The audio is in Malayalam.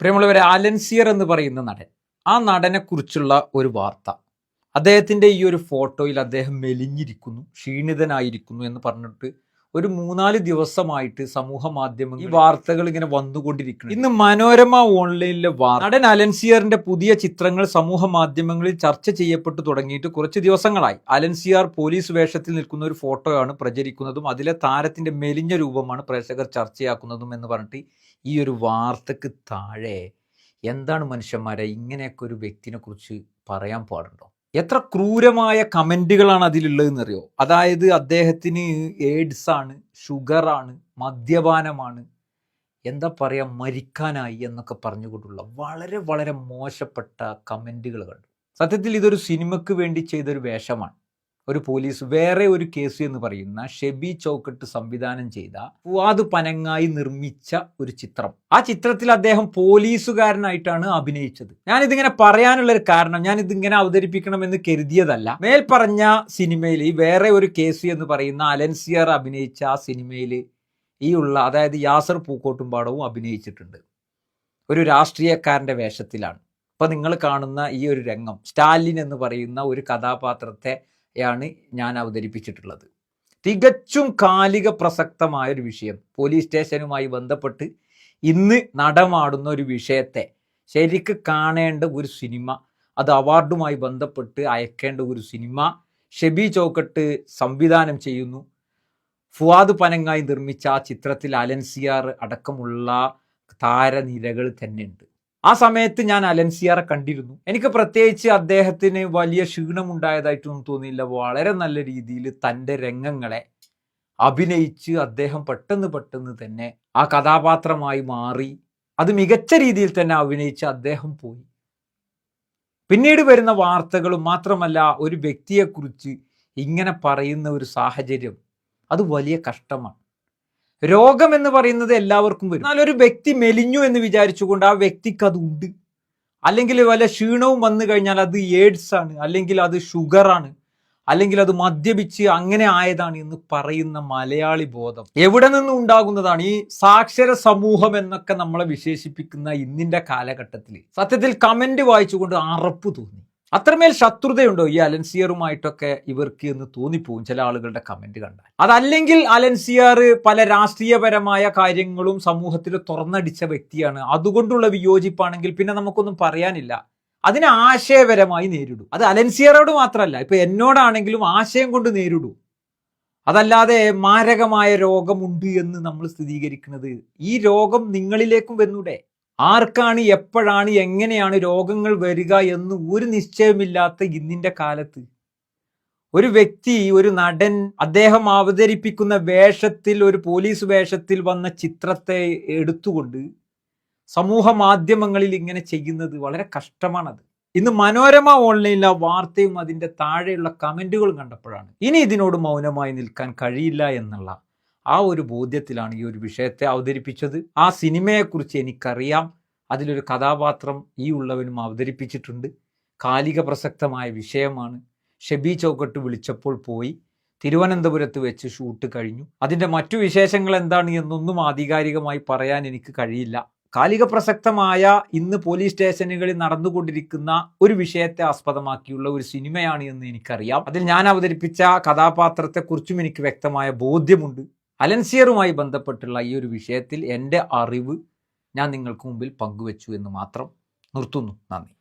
പ്രിയമുള്ളവരെ അലൻസിയർ എന്ന് പറയുന്ന നടൻ. ആ നടനെ കുറിച്ചുള്ള ഒരു വാർത്ത. അദ്ദേഹത്തിന്റെ ഈ ഒരു ഫോട്ടോയിൽ അദ്ദേഹം മെലിഞ്ഞിരിക്കുന്നു ക്ഷീണിതനായിരിക്കുന്നു എന്ന് പറഞ്ഞിട്ട് ഒരു മൂന്നാൽ ദിവസമായിട്ട് സമൂഹ മാധ്യമങ്ങൾ ഈ വാർത്തകൾ ഇങ്ങനെ വന്നുകൊണ്ടിരിക്കുന്നു ഇന്ന് മനോരമ ഓൺലൈനിലെ വാർത്ത നടൻ അലൻസിയറിന്റെ പുതിയ ചിത്രങ്ങൾ സമൂഹ മാധ്യമങ്ങളിൽ ചർച്ച ചെയ്യപ്പെട്ടു തുടങ്ങിയിട്ട് കുറച്ച് ദിവസങ്ങളായി. അലൻസിയാർ പോലീസ് വേഷത്തിൽ നിൽക്കുന്ന ഒരു ഫോട്ടോയാണ് പ്രചരിക്കുന്നതും അതിലെ താരത്തിന്റെ മെലിഞ്ഞ രൂപമാണ് പ്രേക്ഷകർ ചർച്ചയാക്കുന്നതും എന്ന് പറഞ്ഞിട്ട് ഈ ഒരു വാർത്തക്ക് താഴെ എന്താണ് മനുഷ്യന്മാരെ ഇങ്ങനെയൊക്കെ ഒരു വ്യക്തിനെ കുറിച്ച് പറയാൻ പാടുണ്ടോ? എത്ര ക്രൂരമായ കമന്റുകളാണ് അതിലുള്ളതെന്ന് അറിയോ അതായത് അദ്ദേഹത്തിന് എയ്ഡ്സ് ആണ് ഷുഗർ ആണ് മദ്യപാനമാണ് എന്താ പറയുക മരിക്കാനായി എന്നൊക്കെ പറഞ്ഞുകൊണ്ടുള്ള വളരെ വളരെ മോശപ്പെട്ട കമന്റുകൾ കണ്ടു. സത്യത്തിൽ ഇതൊരു സിനിമയ്ക്ക് വേണ്ടി ചെയ്തൊരു വേഷമാണ്. ഒരു പോലീസ് വേറെ ഒരു കേസ് എന്ന് പറയുന്ന ഷെബി ചോക്കട്ട് സംവിധാനം ചെയ്ത ഫുവാദ് പനങ്ങായി നിർമ്മിച്ച ഒരു ചിത്രം. ആ ചിത്രത്തിൽ അദ്ദേഹം പോലീസുകാരനായിട്ടാണ് അഭിനയിച്ചത്. ഞാനിതിങ്ങനെ പറയാനുള്ള ഒരു കാരണം ഞാൻ ഇതിങ്ങനെ അവതരിപ്പിക്കണമെന്ന് കരുതിയതല്ല. മേൽപ്പറഞ്ഞ സിനിമയിൽ വേറെ ഒരു കേസ് എന്ന് പറയുന്ന അലൻസിയർ അഭിനയിച്ച ആ സിനിമയിൽ ഈ ഉള്ള അതായത് യാസർ പൂക്കോട്ടുംപാടവും അഭിനയിച്ചിട്ടുണ്ട്. ഒരു രാഷ്ട്രീയക്കാരന്റെ വേഷത്തിലാണ്. ഇപ്പൊ നിങ്ങൾ കാണുന്ന ഈ ഒരു രംഗം സ്റ്റാലിൻ എന്ന് പറയുന്ന ഒരു കഥാപാത്രത്തെ യാണ് ഞാൻ അവതരിപ്പിച്ചിട്ടുള്ളത്. തികച്ചും കാലിക പ്രസക്തമായ ഒരു വിഷയം. പോലീസ് സ്റ്റേഷനുമായി ബന്ധപ്പെട്ട് ഇന്ന് നടമാടുന്ന ഒരു വിഷയത്തെ ശരിക്ക് കാണേണ്ട ഒരു സിനിമ അത് അവാർഡുമായി ബന്ധപ്പെട്ട് അയക്കേണ്ട ഒരു സിനിമ ഷെബി ചോക്കട്ട് സംവിധാനം ചെയ്യുന്നു. ഫുവാദ് പനങ്ങായി നിർമ്മിച്ച ആ ചിത്രത്തിൽ അലൻസിയാർ അടക്കമുള്ള താരനിരകൾ തന്നെയുണ്ട്. ആ സമയത്ത് ഞാൻ അലൻസിയാറെ കണ്ടിരുന്നു. എനിക്ക് പ്രത്യേകിച്ച് അദ്ദേഹത്തിന് വലിയ ക്ഷീണമുണ്ടായതായിട്ടൊന്നും തോന്നിയില്ല. വളരെ നല്ല രീതിയിൽ തന്റെ രംഗങ്ങളെ അഭിനയിച്ച് അദ്ദേഹം പെട്ടെന്ന് പെട്ടെന്ന് തന്നെ ആ കഥാപാത്രമായി മാറി. അത് മികച്ച രീതിയിൽ തന്നെ അഭിനയിച്ച് അദ്ദേഹം പോയി. പിന്നീട് വരുന്ന വാർത്തകളും മാത്രമല്ല ഒരു വ്യക്തിയെക്കുറിച്ച് ഇങ്ങനെ പറയുന്ന ഒരു സാഹചര്യം. അത് വലിയ കഷ്ടമാണ്. രോഗം എന്ന് പറയുന്നത് എല്ലാവർക്കും വരും. എന്നാൽ ഒരു വ്യക്തി മെലിഞ്ഞു എന്ന് വിചാരിച്ചുകൊണ്ട് ആ വ്യക്തിക്ക് അത് ഉണ്ട്. അല്ലെങ്കിൽ വല്ല ക്ഷീണവും വന്നു കഴിഞ്ഞാൽ അത് എയ്ഡ്സ് ആണ് അല്ലെങ്കിൽ അത് ഷുഗർ ആണ് അല്ലെങ്കിൽ അത് മദ്യപിച്ച് അങ്ങനെ ആയതാണ് എന്ന് പറയുന്ന മലയാളി ബോധം. എവിടെ നിന്നും ഉണ്ടാകുന്നതാണ് ഈ സാക്ഷര സമൂഹം എന്നൊക്കെ നമ്മളെ വിശേഷിപ്പിക്കുന്ന ഇന്നിന്റെ കാലഘട്ടത്തിൽ. സത്യത്തിൽ കമന്റ് വായിച്ചുകൊണ്ട് അറപ്പ് തോന്നി. അത്രമേൽ ശത്രുതയുണ്ടോ ഈ അലൻസിയറുമായിട്ടൊക്കെ ഇവർക്ക് എന്ന് തോന്നിപ്പോവും ചില ആളുകളുടെ കമന്റ് കണ്ടാൽ? അതല്ലെങ്കിൽ അലൻസിയാർ പല രാഷ്ട്രീയപരമായ കാര്യങ്ങളും സമൂഹത്തിൽ തുറന്നടിച്ച വ്യക്തിയാണ്. അതുകൊണ്ടുള്ള വിയോജിപ്പാണെങ്കിൽ പിന്നെ നമുക്കൊന്നും പറയാനില്ല. അതിനെ ആശയപരമായി നേരിടും. അത് അലൻസിയറോട് മാത്രമല്ല ഇപ്പൊ എന്നോടാണെങ്കിലും ആശയം കൊണ്ട് നേരിടും. അതല്ലാതെ മാരകമായ രോഗമുണ്ട് എന്ന് നമ്മൾ സ്ഥിരീകരിക്കുന്നത് ഈ രോഗം നിങ്ങളിലേക്കും വന്നൂടെ? ആർക്കാണ് എപ്പോഴാണ് എങ്ങനെയാണ് രോഗങ്ങൾ വരിക എന്ന് ഒരു നിശ്ചയമില്ലാത്ത ഇന്നിന്റെ കാലത്ത്. ഒരു വ്യക്തി ഒരു നടൻ അദ്ദേഹം അവതരിപ്പിക്കുന്ന വേഷത്തിൽ ഒരു പോലീസ് വേഷത്തിൽ വന്ന ചിത്രത്തെ എടുത്തുകൊണ്ട് സമൂഹ മാധ്യമങ്ങളിൽ ഇങ്ങനെ ചെയ്യുന്നത് വളരെ കഷ്ടമാണത്. ഇന്ന് മനോരമ ഓൺലൈനിലെ വാർത്തയും അതിന്റെ താഴെയുള്ള കമന്റുകളും കണ്ടപ്പോഴാണ്. ഇനി ഇതിനോട് മൗനമായി നിൽക്കാൻ കഴിയില്ല എന്നുള്ള ആ ഒരു ബോധ്യത്തിലാണ് ഈ ഒരു വിഷയത്തെ അവതരിപ്പിച്ചത്. ആ സിനിമയെക്കുറിച്ച് എനിക്കറിയാം. അതിലൊരു കഥാപാത്രം ഈ ഉള്ളവനും അവതരിപ്പിച്ചിട്ടുണ്ട്. കാലിക പ്രസക്തമായ വിഷയമാണ്. ഷെബി ചൗക്കട്ട് വിളിച്ചപ്പോൾ പോയി. തിരുവനന്തപുരത്ത് വെച്ച് ഷൂട്ട് കഴിഞ്ഞു. അതിന്റെ മറ്റു വിശേഷങ്ങൾ എന്താണ് എന്നൊന്നും ആധികാരികമായി പറയാൻ എനിക്ക് കഴിയില്ല. കാലിക പ്രസക്തമായ ഇന്ന് പോലീസ് സ്റ്റേഷനുകളിൽ നടന്നുകൊണ്ടിരിക്കുന്ന ഒരു വിഷയത്തെ ആസ്പദമാക്കിയുള്ള ഒരു സിനിമയാണ് എന്ന് എനിക്കറിയാം. അതിൽ ഞാൻ അവതരിപ്പിച്ച കഥാപാത്രത്തെക്കുറിച്ചും എനിക്ക് വ്യക്തമായ ബോധ്യമുണ്ട്. അലൻസിയറുമായി ബന്ധപ്പെട്ടുള്ള ഈ ഒരു വിഷയത്തിൽ എന്റെ അറിവ് ഞാൻ നിങ്ങൾക്ക് മുമ്പിൽ പങ്കുവച്ചു എന്ന് മാത്രം നിർത്തുന്നു. നന്ദി.